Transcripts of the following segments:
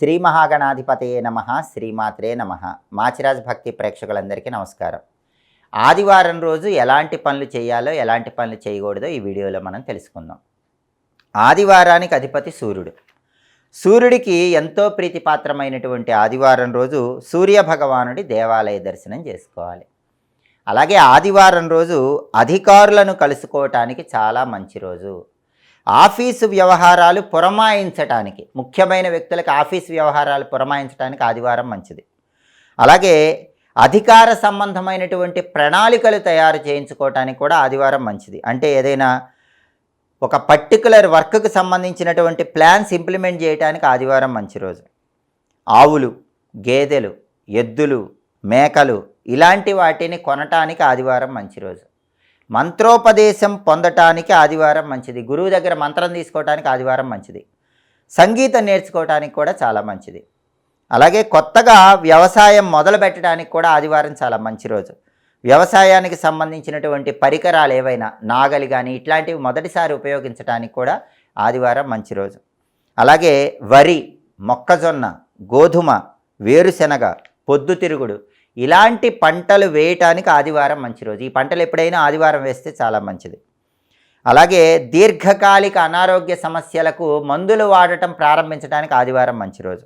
శ్రీ మహాగణాధిపతయే నమ శ్రీమాత్రే నమ. మాచిరాజ్ భక్తి ప్రేక్షకులందరికీ నమస్కారం. ఆదివారం రోజు ఎలాంటి పనులు చేయాలో ఎలాంటి పనులు చేయకూడదో ఈ వీడియోలో మనం తెలుసుకుందాం. ఆదివారానికి అధిపతి సూర్యుడు. సూర్యుడికి ఎంతో ప్రీతిపాత్రమైనటువంటి ఆదివారం రోజు సూర్య భగవానుడి దేవాలయ దర్శనం చేసుకోవాలి. అలాగే ఆదివారం రోజు అధికారులను కలుసుకోవటానికి చాలా మంచి రోజు. ఆఫీసు వ్యవహారాలు పురమాయించటానికి ముఖ్యమైన వ్యక్తులకు ఆఫీసు వ్యవహారాలు పురమాయించడానికి ఆదివారం మంచిది. అలాగే అధికార సంబంధమైనటువంటి ప్రణాళికలు తయారు చేయించుకోవటానికి కూడా ఆదివారం మంచిది. అంటే ఏదైనా ఒక పర్టికులర్ వర్క్కు సంబంధించినటువంటి ప్లాన్స్ ఇంప్లిమెంట్ చేయడానికి ఆదివారం మంచి రోజు. ఆవులు గేదెలు ఎద్దులు మేకలు ఇలాంటి వాటిని కొనటానికి ఆదివారం మంచి రోజు. మంత్రోపదేశం పొందటానికి ఆదివారం మంచిది. గురువు దగ్గర మంత్రం తీసుకోవటానికి ఆదివారం మంచిది. సంగీతం నేర్చుకోవటానికి కూడా చాలా మంచిది. అలాగే కొత్తగా వ్యవసాయం మొదలు పెట్టడానికి కూడా ఆదివారం చాలా మంచి రోజు. వ్యవసాయానికి సంబంధించినటువంటి పరికరాలు ఏవైనా నాగలి కానీ ఇట్లాంటివి మొదటిసారి ఉపయోగించడానికి కూడా ఆదివారం మంచి రోజు. అలాగే వరి మొక్కజొన్న గోధుమ వేరుశెనగ పొద్దుతిరుగుడు ఇలాంటి పంటలు వేయటానికి ఆదివారం మంచి రోజు. ఈ పంటలు ఎప్పుడైనా ఆదివారం వేస్తే చాలా మంచిది. అలాగే దీర్ఘకాలిక అనారోగ్య సమస్యలకు మందులు వాడటం ప్రారంభించడానికి ఆదివారం మంచి రోజు.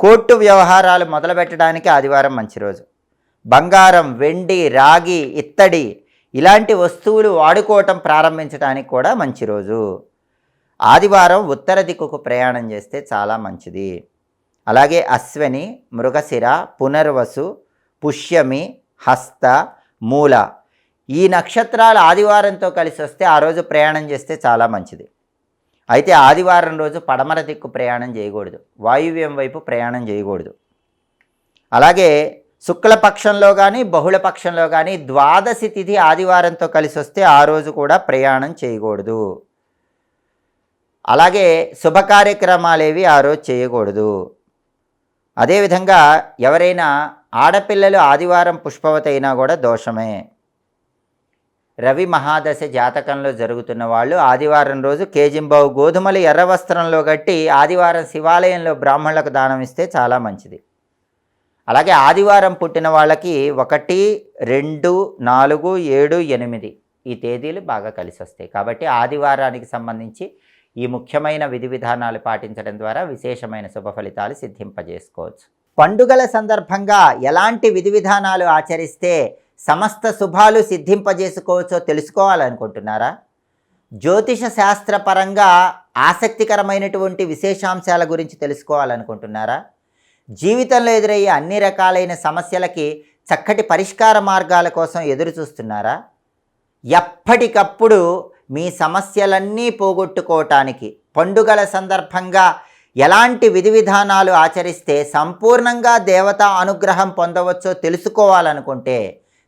కోర్టు వ్యవహారాలు మొదలుపెట్టడానికి ఆదివారం మంచి రోజు. బంగారం వెండి రాగి ఇత్తడి ఇలాంటి వస్తువులు వాడుకోవటం ప్రారంభించడానికి కూడా మంచి రోజు. ఆదివారం ఉత్తర దిక్కుకు ప్రయాణం చేస్తే చాలా మంచిది. అలాగే అశ్వని మృగశిర పునర్వసు పుష్యమి హస్త మూల. ఈ నక్షత్రాలు ఆదివారంతో కలిసి వస్తే ఆ రోజు ప్రయాణం చేస్తే చాలా మంచిది. అయితే ఆదివారం రోజు పడమర దిక్కు ప్రయాణం చేయకూడదు. వాయువ్యం వైపు ప్రయాణం చేయకూడదు. అలాగే శుక్లపక్షంలో కానీ బహుళపక్షంలో కానీ ద్వాదశి తిథి ఆదివారంతో కలిసి వస్తే ఆ రోజు కూడా ప్రయాణం చేయకూడదు. అలాగే శుభకార్యక్రమాలేవి ఆ రోజు చేయకూడదు. అదేవిధంగా ఎవరైనా ఆడపిల్లలు ఆదివారం పుష్పవతి అయినా కూడా దోషమే. రవి మహాదశ జాతకంలో జరుగుతున్న వాళ్ళు ఆదివారం రోజు కేజింబావు గోధుమలు ఎర్ర వస్త్రంలో కట్టి ఆదివారం శివాలయంలో బ్రాహ్మణులకు దానం ఇస్తే చాలా మంచిది. అలాగే ఆదివారం పుట్టిన వాళ్ళకి ఒకటి రెండు నాలుగు ఏడు ఎనిమిది ఈ తేదీలు బాగా కలిసి వస్తాయి కాబట్టి ఆదివారానికి సంబంధించి ఈ ముఖ్యమైన విధి విధానాలు పాటించడం ద్వారా విశేషమైన శుభ ఫలితాలు సిద్ధింపజేసుకోవచ్చు. పండుగల సందర్భంగా ఎలాంటి విధి విధానాలు ఆచరిస్తే సమస్త శుభాలు సిద్ధింపజేసుకోవచ్చో తెలుసుకోవాలనుకుంటున్నారా? జ్యోతిష శాస్త్రపరంగా ఆసక్తికరమైనటువంటి విశేషాంశాల గురించి తెలుసుకోవాలనుకుంటున్నారా? జీవితంలో ఎదురయ్యే అన్ని రకాలైన సమస్యలకి చక్కటి పరిష్కార మార్గాల కోసం ఎదురు చూస్తున్నారా ఎప్పటికప్పుడు మీ సమస్యలన్నీ పోగొట్టుకోవటానికి. పండుగల సందర్భంగా ఎలాంటి విధి విధానాలు ఆచరిస్తే సంపూర్ణంగా దేవతా అనుగ్రహం పొందవచ్చో తెలుసుకోవాలనుకుంటే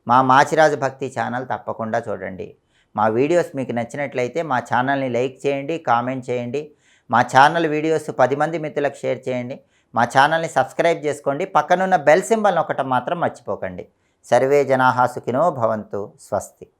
మా మాచిరాజు భక్తి ఛానల్ తప్పకుండా చూడండి. మా వీడియోస్ మీకు నచ్చినట్లయితే మా ఛానల్ని లైక్ చేయండి కామెంట్ చేయండి. మా ఛానల్ వీడియోస్ పది మంది మిత్రులకు షేర్ చేయండి. మా ఛానల్ని సబ్స్క్రైబ్ చేసుకోండి. పక్కనున్న బెల్ సింబల్ ఒకటి మాత్రం మర్చిపోకండి. సర్వే జనాహాసుకినో భవంతు. స్వస్తి.